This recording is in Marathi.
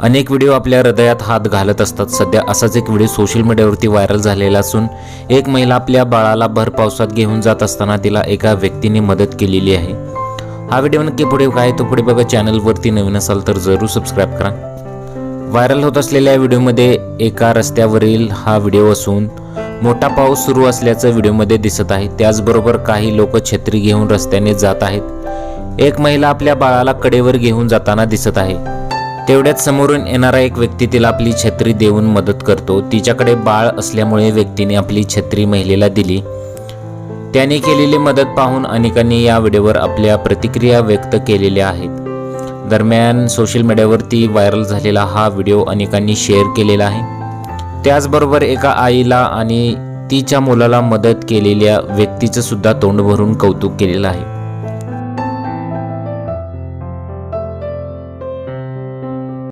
अनेक व्हिडिओ आपल्या हृदयात हात घालत असतात. सध्या असाच एक व्हिडिओ सोशल मीडियावरती व्हायरल झालेला असून एक महिला आपल्या बाळाला भर पावसात घेऊन जात असताना तिला एका व्यक्तीने मदत केलेली आहे. हा व्हिडिओ नक्की पुढे काय तो पुढे बघा. चॅनलवरती नवीन असाल तर जरूर सबस्क्राईब करा. व्हायरल होत असलेल्या व्हिडिओमध्ये एका रस्त्यावरील हा व्हिडिओ असून मोठा पाऊस सुरू असल्याचं व्हिडिओमध्ये दिसत आहे. त्याचबरोबर काही लोक छत्री घेऊन रस्त्याने जात आहेत. एक महिला आपल्या बाळाला कडेवर घेऊन जाताना दिसत आहे. तेवढ्यात समोरून येणारा एक व्यक्ती तिला आपली छत्री देऊन मदत करतो. तिच्याकडे बाळ असल्यामुळे व्यक्तीने आपली छत्री महिलेला दिली. त्याने केलेली मदत पाहून अनेकांनी या व्हिडिओवर आपल्या प्रतिक्रिया व्यक्त केलेल्या आहेत. दरम्यान सोशल मीडियावरती व्हायरल झालेला हा व्हिडिओ अनेकांनी शेअर केलेला आहे. त्याचबरोबर एका आईला आणि तिच्या मुलाला मदत केलेल्या व्यक्तीचं सुद्धा तोंड भरून कौतुक केलेलं आहे.